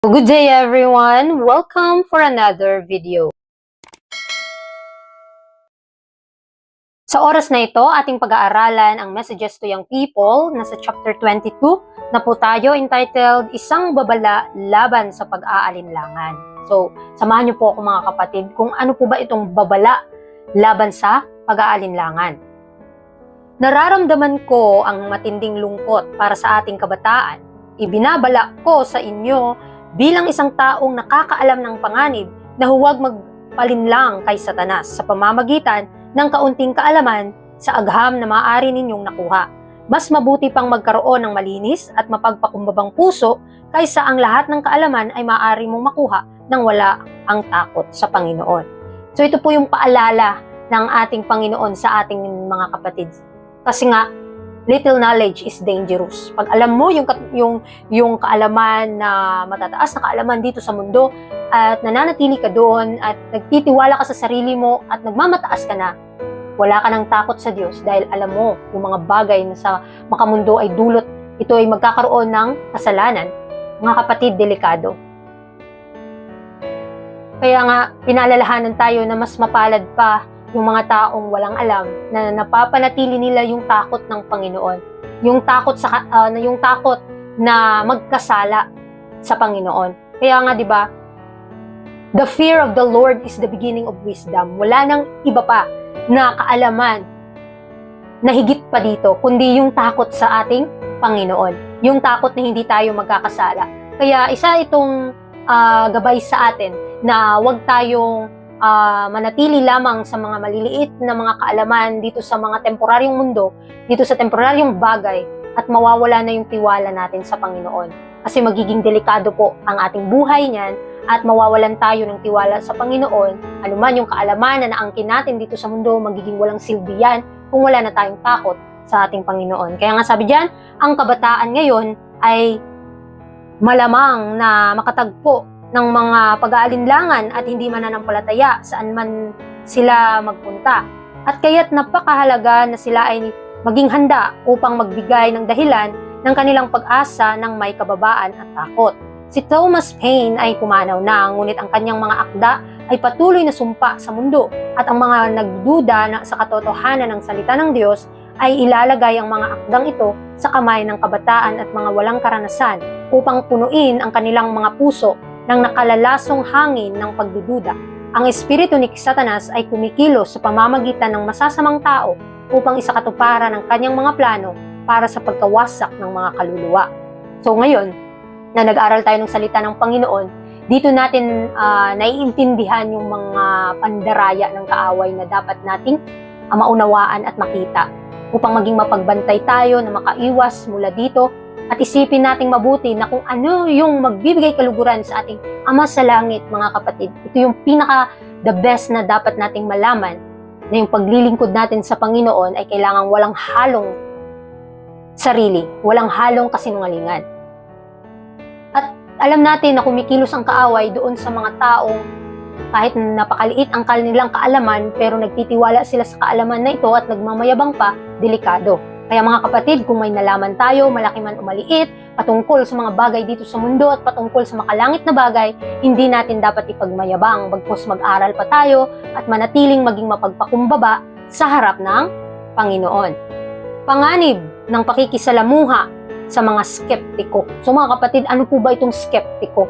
Good day everyone! Welcome for another video. Sa oras na ito, ating pag-aaralan ang Messages to Young People na sa chapter 22 na po tayo entitled Isang Babala Laban sa Pag-aalinlangan. So, samahan niyo po ako mga kapatid kung ano po ba itong babala laban sa pag-aalinlangan. Nararamdaman ko ang matinding lungkot para sa ating kabataan. Ibinabala ko sa inyo bilang isang taong nakakaalam ng panganib na huwag magpalinlang kay Satanas sa pamamagitan ng kaunting kaalaman sa agham na maaari ninyong nakuha. Mas mabuti pang magkaroon ng malinis at mapagpakumbabang puso kaysa ang lahat ng kaalaman ay maaari mong makuha nang wala ang takot sa Panginoon. So ito po yung paalala ng ating Panginoon sa ating mga kapatid. Kasi nga, little knowledge is dangerous. Pag alam mo yung yung yung kaalaman na matataas na kaalaman dito sa mundo at nananatili ka doon at nagtitiwala ka sa sarili mo at nagmamataas ka na, wala ka ng takot sa Diyos dahil alam mo yung mga bagay na sa makamundo ay dulot ito ay magkakaroon ng kasalanan. Mga kapatid, delikado. Kaya nga, pinalalahanan tayo na mas mapalad pa yung mga taong walang alam na napapanatili nila yung takot ng Panginoon. Yung takot sa na yung takot na magkasala sa Panginoon. Kaya nga 'di ba? The fear of the Lord is the beginning of wisdom. Wala nang iba pa na kaalaman na higit pa dito kundi yung takot sa ating Panginoon. Yung takot na hindi tayo magkakasala. Kaya isa itong ah, gabay sa atin na wag tayong ah, manatili lamang sa mga maliliit na mga kaalaman dito sa mga temporaryong mundo, dito sa temporaryong bagay, at mawawala na yung tiwala natin sa Panginoon. Kasi magiging delikado po ang ating buhay niyan at mawawalan tayo ng tiwala sa Panginoon, anuman yung kaalaman na naangkin natin dito sa mundo, magiging walang silbi yan kung wala na tayong takot sa ating Panginoon. Kaya nga sabi diyan, ang kabataan ngayon ay malamang na makatagpo ng mga pag-aalinlangan at hindi mananampalataya saan man sila magpunta. At kaya't napakahalaga na sila ay maging handa upang magbigay ng dahilan ng kanilang pag-asa ng may kababaan at takot. Si Thomas Paine ay pumanaw na, ngunit ang kanyang mga akda ay patuloy na sumpa sa mundo at ang mga nagduda na sa katotohanan ng salita ng Diyos ay ilalagay ang mga akdang ito sa kamay ng kabataan at mga walang karanasan upang punuin ang kanilang mga puso ng nakalalasong hangin ng pagdududa. Ang espiritu ni Satanas ay kumikilos sa pamamagitan ng masasamang tao upang isakatuparan ang kanyang mga plano para sa pagkawasak ng mga kaluluwa. So ngayon, na nag-aral tayo ng salita ng Panginoon, dito natin ah, naiintindihan yung mga pandaraya ng kaaway na dapat nating ah, maunawaan at makita upang maging mapagbantay tayo na makaiwas mula dito at isipin nating mabuti na kung ano yung magbibigay kaluguran sa ating Ama sa Langit, mga kapatid. Ito yung pinaka the best na dapat nating malaman na yung paglilingkod natin sa Panginoon ay kailangan walang halong sarili, walang halong kasinungalingan. At alam natin na kumikilos ang kaaway doon sa mga taong kahit napakaliit ang kanilang kaalaman pero nagtitiwala sila sa kaalaman na ito at nagmamayabang pa, delikado. Kaya mga kapatid, kung may nalaman tayo, malaki man o maliit, patungkol sa mga bagay dito sa mundo at patungkol sa makalangit na bagay, hindi natin dapat ipagmayabang bagkus mag-aral pa tayo at manatiling maging mapagpakumbaba sa harap ng Panginoon. Panganib ng pakikisalamuha sa mga skeptiko. So mga kapatid, ano po ba itong skeptiko?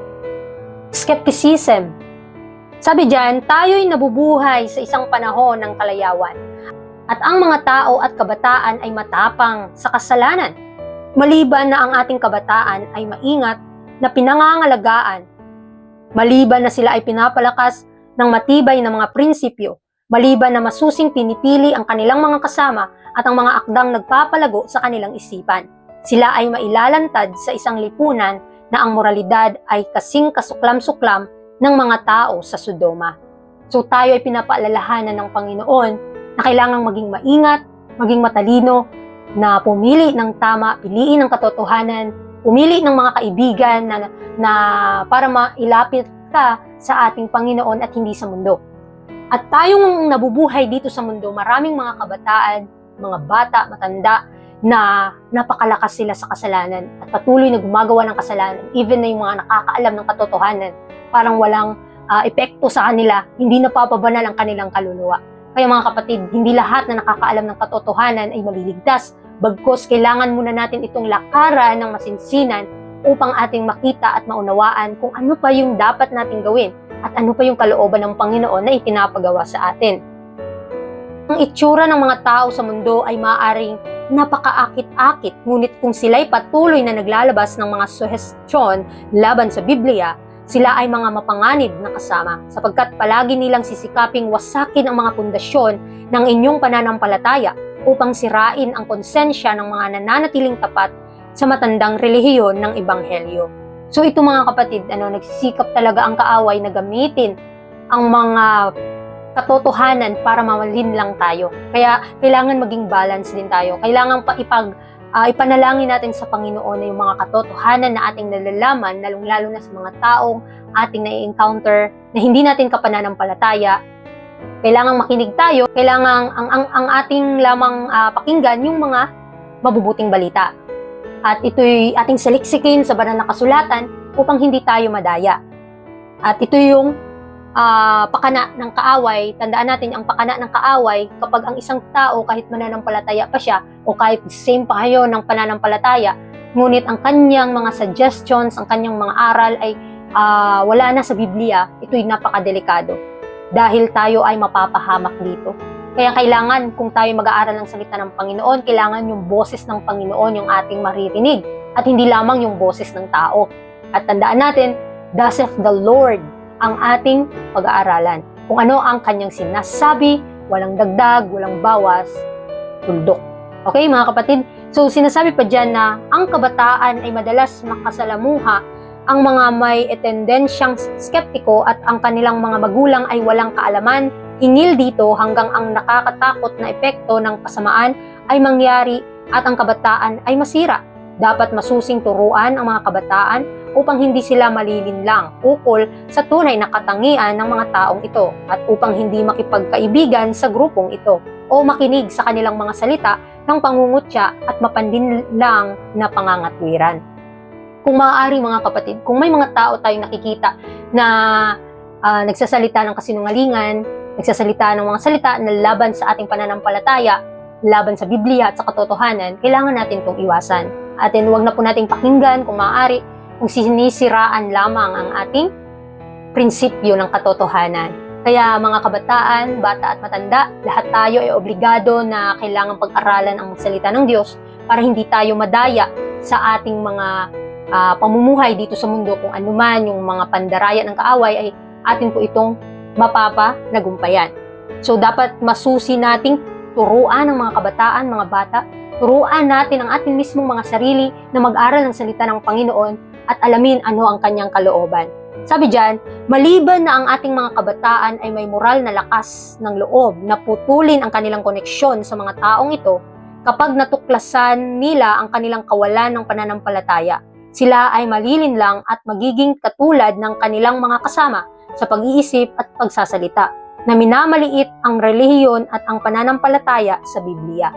Skepticism. Sabi diyan, tayo'y nabubuhay sa isang panahon ng kalayawan at ang mga tao at kabataan ay matapang sa kasalanan. Maliban na ang ating kabataan ay maingat na pinangangalagaan. Maliban na sila ay pinapalakas ng matibay na mga prinsipyo. Maliban na masusing pinipili ang kanilang mga kasama at ang mga akdang nagpapalago sa kanilang isipan. Sila ay mailalantad sa isang lipunan na ang moralidad ay kasing kasuklam-suklam ng mga tao sa Sodoma. So tayo ay pinapaalalahanan ng Panginoon na kailangang maging maingat, maging matalino, na pumili ng tama, piliin ng katotohanan, pumili ng mga kaibigan na, na para mailapit ka sa ating Panginoon at hindi sa mundo. At tayong nabubuhay dito sa mundo, maraming mga kabataan, mga bata, matanda, na napakalakas sila sa kasalanan at patuloy na gumagawa ng kasalanan, even na yung mga nakakaalam ng katotohanan, parang walang ah, epekto sa kanila, hindi napapabanal ang kanilang kaluluwa. Kaya mga kapatid, hindi lahat na nakakaalam ng katotohanan ay maliligtas. Bagkos, kailangan muna natin itong lakaran ng masinsinan upang ating makita at maunawaan kung ano pa yung dapat nating gawin at ano pa yung kalooban ng Panginoon na itinapagawa sa atin. Ang itsura ng mga tao sa mundo ay maaaring napakaakit-akit, ngunit kung sila'y patuloy na naglalabas ng mga suhestyon laban sa Biblia, sila ay mga mapanganib na kasama sapagkat palagi nilang sisikaping wasakin ang mga pundasyon ng inyong pananampalataya upang sirain ang konsensya ng mga nananatiling tapat sa matandang relihiyon ng Ebanghelyo. So ito mga kapatid, ano, nagsisikap talaga ang kaaway na gamitin ang mga katotohanan para mawalin lang tayo. Kaya kailangan maging balance din tayo. Kailangan pa ipag ah, ipanalangin natin sa Panginoon na yung mga katotohanan na ating nalalaman, lalong-lalo na sa mga taong ating na-encounter na hindi natin kapananampalataya. Kailangan makinig tayo, kailangan ang, ang, ang ating lamang ah, pakinggan yung mga mabubuting balita. At ito'y ating saliksikin sa banal na kasulatan upang hindi tayo madaya. At ito yung ah, pakana ng kaaway, tandaan natin ang pakana ng kaaway kapag ang isang tao kahit mananampalataya pa siya o kahit same pa kayo ng pananampalataya, ngunit ang kanyang mga suggestions, ang kanyang mga aral ay ah, wala na sa Biblia, ito'y napakadelikado dahil tayo ay mapapahamak dito. Kaya kailangan kung tayo mag-aaral ng salita ng Panginoon, kailangan yung boses ng Panginoon yung ating maririnig at hindi lamang yung boses ng tao. At tandaan natin, thuseth the Lord ang ating pag-aaralan. Kung ano ang kanyang sinasabi, walang dagdag, walang bawas, tuldok. Okay mga kapatid? So sinasabi pa dyan na ang kabataan ay madalas makasalamuha ang mga may tendensyang skeptiko at ang kanilang mga magulang ay walang kaalaman hinggil dito hanggang ang nakakatakot na epekto ng kasamaan ay mangyari at ang kabataan ay masira. Dapat masusing turuan ang mga kabataan upang hindi sila malilinlang ukol sa tunay na katangian ng mga taong ito at upang hindi makipagkaibigan sa grupong ito o makinig sa kanilang mga salita ng pangungutya at mapandin lang na pangangatwiran. Kung maaari mga kapatid, kung may mga tao tayong nakikita na ah, nagsasalita ng kasinungalingan, nagsasalita ng mga salita na laban sa ating pananampalataya, laban sa Biblia at sa katotohanan, kailangan natin itong iwasan. At then, huwag na po nating pakinggan kung maaari kung sinisiraan lamang ang ating prinsipyo ng katotohanan. Kaya mga kabataan, bata at matanda, lahat tayo ay obligado na kailangan pag-aralan ang salita ng Diyos para hindi tayo madaya sa ating mga ah, pamumuhay dito sa mundo kung anuman yung mga pandaraya ng kaaway ay atin po itong mapapa nagumpayan. So dapat masusi nating turuan ng mga kabataan, mga bata, turuan natin ang ating mismong mga sarili na mag-aral ng salita ng Panginoon at alamin ano ang kanyang kalooban. Sabi diyan, maliban na ang ating mga kabataan ay may moral na lakas ng loob na putulin ang kanilang koneksyon sa mga taong ito kapag natuklasan nila ang kanilang kawalan ng pananampalataya. Sila ay malilinlang at magiging katulad ng kanilang mga kasama sa pag-iisip at pagsasalita na minamaliit ang relihiyon at ang pananampalataya sa Biblia.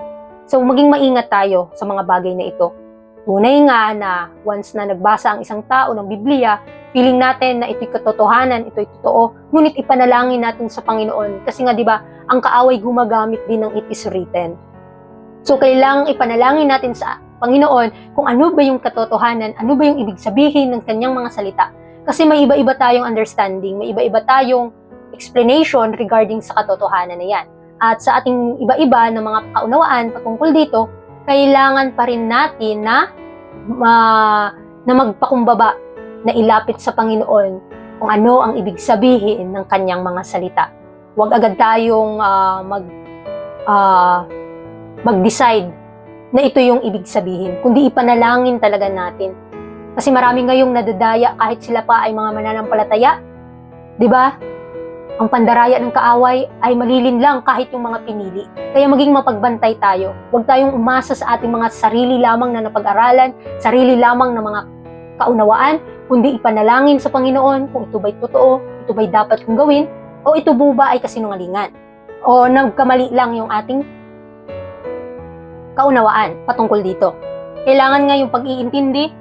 So maging maingat tayo sa mga bagay na ito. Tunay nga na once na nagbasa ang isang tao ng Biblia, feeling natin na ito'y katotohanan, ito'y totoo, ngunit ipanalangin natin sa Panginoon. Kasi nga di ba, ang kaaway gumagamit din ng it is written. So kailangang ipanalangin natin sa Panginoon kung ano ba yung katotohanan, ano ba yung ibig sabihin ng kanyang mga salita. Kasi may iba-iba tayong understanding, may iba-iba tayong explanation regarding sa katotohanan na yan. At sa ating iba-iba na mga kaunawaan patungkol dito, kailangan pa rin natin na ma- na magpakumbaba na ilapit sa Panginoon kung ano ang ibig sabihin ng kanyang mga salita. Huwag agad tayong ah, mag ah, mag-decide na ito yung ibig sabihin, kundi ipanalangin talaga natin. Kasi marami ngayong nadadaya kahit sila pa ay mga mananampalataya. 'Di ba? Ang pandaraya ng kaaway ay malilin lang kahit yung mga pinili. Kaya maging mapagbantay tayo. Huwag tayong umasa sa ating mga sarili lamang na napag-aralan, sarili lamang na mga kaunawaan, kundi ipanalangin sa Panginoon kung ito ba'y totoo, ito ba'y dapat kong gawin, o ito ba ay kasinungalingan. O nagkamali lang yung ating kaunawaan patungkol dito. Kailangan nga yung pag-iintindi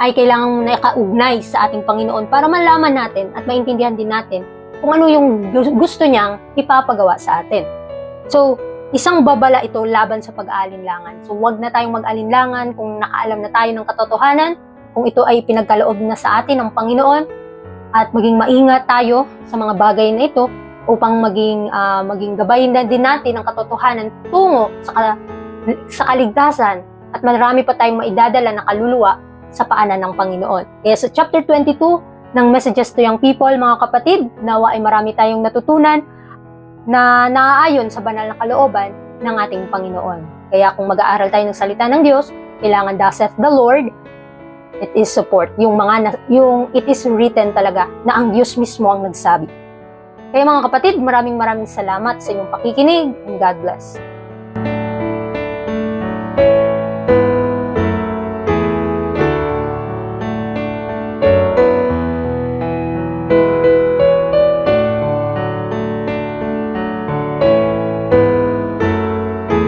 ay kailangan nakaugnay sa ating Panginoon para malaman natin at maintindihan din natin kung ano yung gu- gusto niyang ipapagawa sa atin. So, isang babala ito laban sa pag-aalinlangan. So, wag na tayong mag-alinlangan kung nakaalam na tayo ng katotohanan, kung ito ay pinagkaloob na sa atin ng Panginoon, at maging maingat tayo sa mga bagay na ito upang maging ah, maging gabay na din natin ang katotohanan tungo sa, sa kaligtasan at marami pa tayong maidadala na kaluluwa sa paanan ng Panginoon. Kaya sa chapter 22 ng Messages to Young People, mga kapatid, nawa ay marami tayong natutunan na naaayon sa banal na kalooban ng ating Panginoon. Kaya kung mag-aaral tayo ng salita ng Diyos, kailangan thus saith the Lord, it is support. Yung mga, na- yung it is written talaga na ang Diyos mismo ang nagsabi. Kaya mga kapatid, maraming maraming salamat sa inyong pakikinig and God bless.